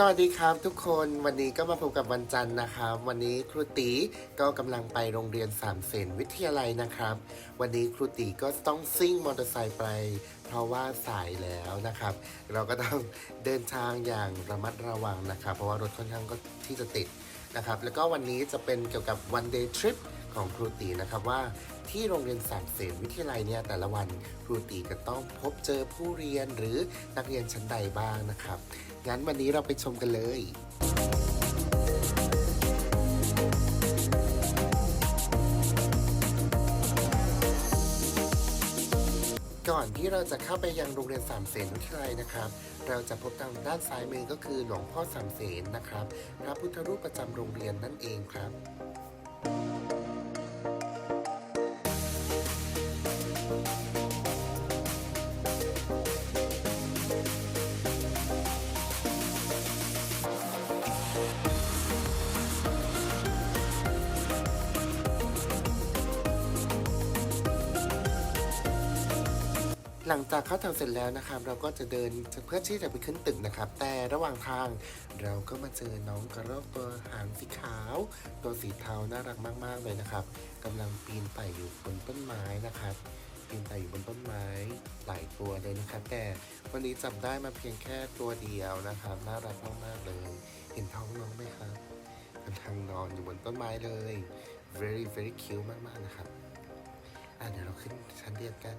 สวัสดีครับทุกคนวันนี้ก็มาพบกับวันจันทร์นะครับ วันนี้ครูตีก็กำลังไปโรงเรียนสามเสนวิทยาลัยนะครับ วันนี้ครูตีก็ต้องซิ่งมอเตอร์ไซค์ไป เพราะว่าสายแล้วนะครับ เราก็ต้องเดินทางอย่างระมัดระวังนะครับ เพราะว่ารถค่อนข้างก็ที่จะติด นะครับแล้วก็วันนี้จะเป็นเกี่ยวกับ one day trip ของครูตีนะครับว่าที่โรงเรียนสามเสนวิทยาลัยเนี่ยแต่ละวันครูตีก็ต้องพบเจอผู้เรียนหรือนักเรียนชั้นใดบ้างนะครับงั้นวันนี้เราไปชมกันเลย อนที่เราจะเข้าไปยังโรงเรียนสามเสนวิทยาลัยนะครับ เราจะพบทางด้านซ้ายมือก็คือหลวงพ่อสามเสนนะครับ พระพุทธรูปประจำโรงเรียนนั่นเองครับ หลังจากเข้าแถวเสร็จแล้วนะครับเราก็จะเดินเพื่อที่จะไปขึ้นตึกนะครับ แต่ระหว่างทางเราก็มาเจอน้องกระรอกตัวหางสีขาว ตัวสีเทาน่ารักมาก ๆ เลยนะครับกำลังปีนป่ายอยู่บนต้นไม้นะครับ ปีนป่ายอยู่บนต้นไม้หลายตัวเลยนะครับ แต่วันนี้จับได้มาเพียงแค่ตัวเดียวนะครับ น่ารักมาก ๆ เลย เห็นท้องน้องไหมครับกำลังนอนอยู่บนต้นไม้เลย very very cute มากๆนะครับอะเดี๋ยวเราขึ้นชั้นเรียนกัน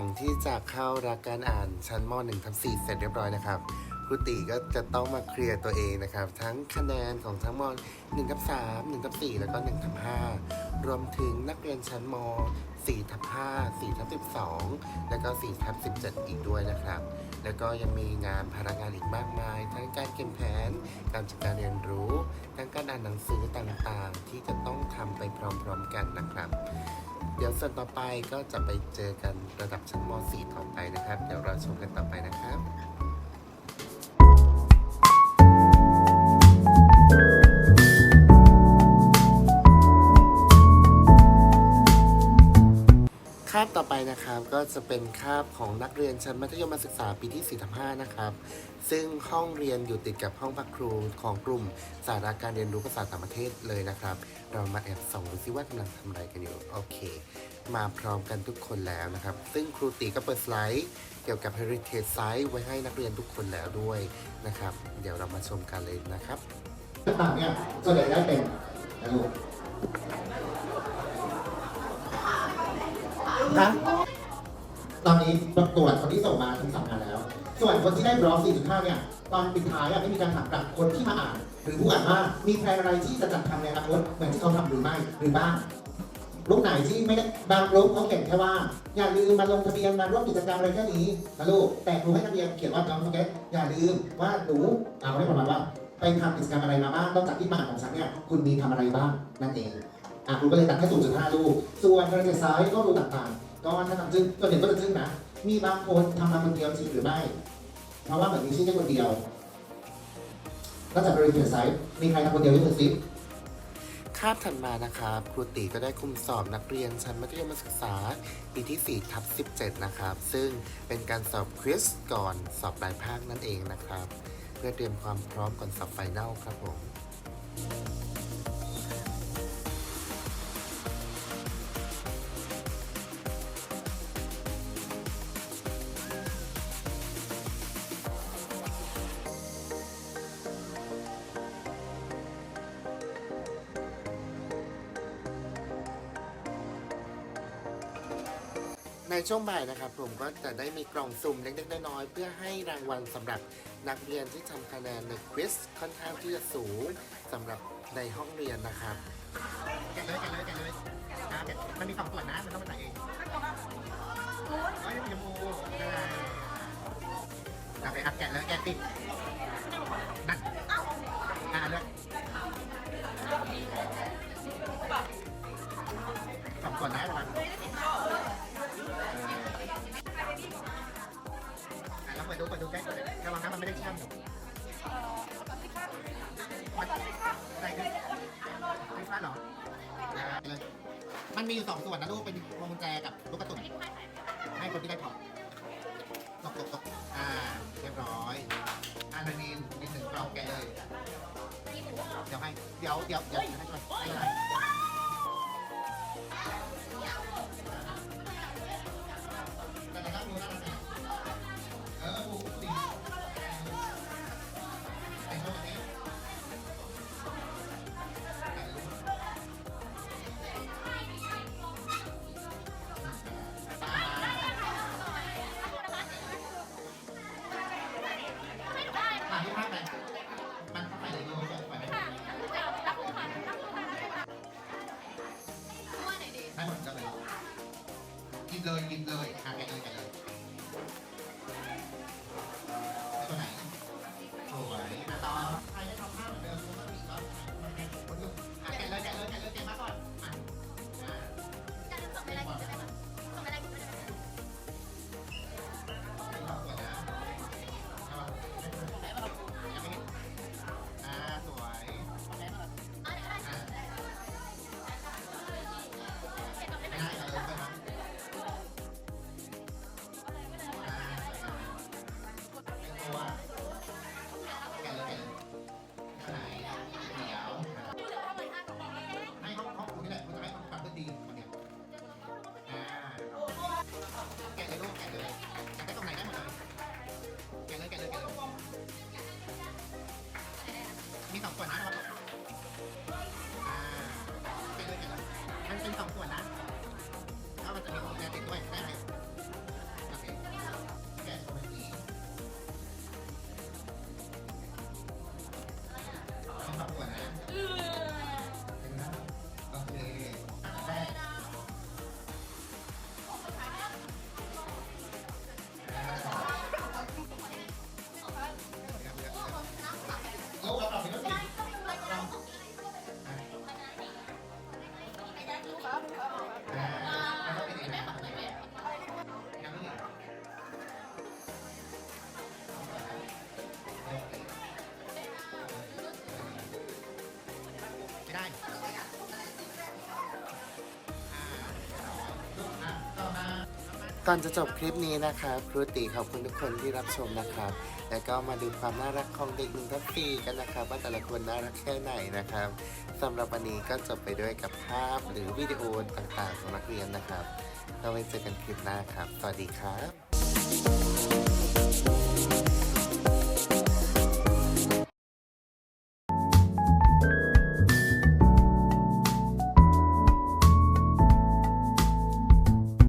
งที่จะเข้ารักการอ่านชั้นม .1 ทับ4เสร็จเรียบร้อยนะครับครูตีก็จะต้องมาเคลียร์ตัวเองนะครับ ทั้งคะแนนของทั้งม 1 ทับ3 1ทับ4แล้วก็1ทับ5 รวมถึงนักเรียนชั้นม 4 ทับ 5 4 ทับ 12 แล้วก็ 4 ทับ 17 อีกด้วยนะครับ แล้วก็ยังมีงานภารงานอีกมากมาย ทั้งการเขียนแผน การจัดการเรียนรู้ ทั้งการอ่านหนังสือต่างๆ ที่จะต้องทำไปพร้อมๆกันนะครับเดี๋ยวส่วนต่อไปก็จะไปเจอกันระดับชั้นม .4 ต่อไปนะครับ เดี๋ยวเราชมกันต่อไปนะครับาบต่อไปนะครับก็จะเป็นคาบของนักเรียนชั้นมัธยมศึกษาปีที่4ทับ5นะครับ ซึ่งห้องเรียนอยู่ติดกับห้องพักครูของกลุ่มสาระการเรียนรู้ภาษาต่างประเทศเลยนะครับ เรามาแอบส่องดูซิว่ากำลังทำอะไรกันอยู่ โอเค มาพร้อมกันทุกคนแล้วนะครับ ซึ่งครูตีก็เปิดสไลด์เกี่ยวกับ Heritage Site ไว้ให้นักเรียนทุกคนแล้วด้วยนะครับ เดี๋ยวเรามาชมกันเลยนะครับ ต่างเนี่ยส่วนใหญ่ได้เป็นนะลูก นะตอนนี้ตรวจคนที่ส่งมาทั้งสองงานแล้ว ส่วนคนที่ได้บล็อก4.5 เนี่ย ตอนปิดท้ายอะไม่มีการถามกลับคนที่มาอ่าน หรือผู้อ่านว่ามีแพลนอะไรที่จะจัดทำในอนาคตเหมือนที่เขาทำหรือไม่หรือบ้างลูกไหนที่ไม่ได้บางลูกเขาเขียนแค่ว่า อย่าลืมมาลงทะเบียนมาร่วมกิจกรรมอะไรแค่นี้นะลูกแต่ครูให้ทะเบียนเขียนว่าน้องโอเคอย่าลืมว่าหนูเอาได้ประมาณว่าไปทำกิจกรรมอะไรมาบ้างนอกจากที่มาของฉันเนี่ยคุณมีทำอะไรบ้างนั่นเอง อะคุณก็เลยตัดแค่ 0.5 ลูก ส่วนกระดาษซ้ายก็รูต่างๆก็ถ้าทำจึ้งตัวเด็กก็จะจึ้งนะ มีบางคนทำมาคนเดียวจริงหรือไม่ เพราะว่าเหมือนมีชื่อแค่คนเดียวนอกจากบริเวณซ้ายมีใครทำคนเดียวยกมือซิคาบถัดมานะครับครูตีก็ได้คุมสอบนักเรียนชั้นมัธยมศึกษา ปีที่ 4 ทับ 17 นะครับ ซึ่งเป็นการสอบควิสก่อนสอบปลายภาคนั่นเองนะครับ เพื่อเตรียมความพร้อมก่อนสอบไฟนลครับผม ในช่วงบ่ายนะครับผมก็จะได้มีกล่องสุ่มเล็กๆน้อยๆเพื่อให้รางวัลสำหรับนักเรียนที่ทำคะแนนในควิสค่อนข้างที่จะสูงสำหรับในห้องเรียนนะครับแกะเลยแกะเลยแกะเลยนะแกะมันมีสองส่วนนะมันต้องเป็นตัวเองเอ้ยมีชมพูได้โอเคครับแกะเลยแกะติด มีอยู่สองส่วนนะลูกเป็นพวงกุญแจกับลูกกระตุนให้คนที่ได้ของตกตกตกอ่าเรียบร้อยอันนี้มีหนึ่งกล่องแกเลยเดี๋ยวให้เดี๋ยวเดี๋ยวเดี๋ยวให้ช่วยไม่เป็น ให้หมดก็เลยกินเลยกินเลยอะแกะเลยแกะเลย ก่อนจะจบคลิปนี้นะครับครูติขอบคุณทุกคนที่รับชมนะครับ แล้วก็มาดูความน่ารักของเด็กหนึ่งทับปีกันนะครับ ว่าแต่ละคนน่ารักแค่ไหนนะครับสำหรับวันนี้ก็จบไปด้วยกับภาพหรือวิดีโอต่างๆของนักเรียนนะครับเราไว้เจอกันคลิปหน้าครับ สวัสดีครับ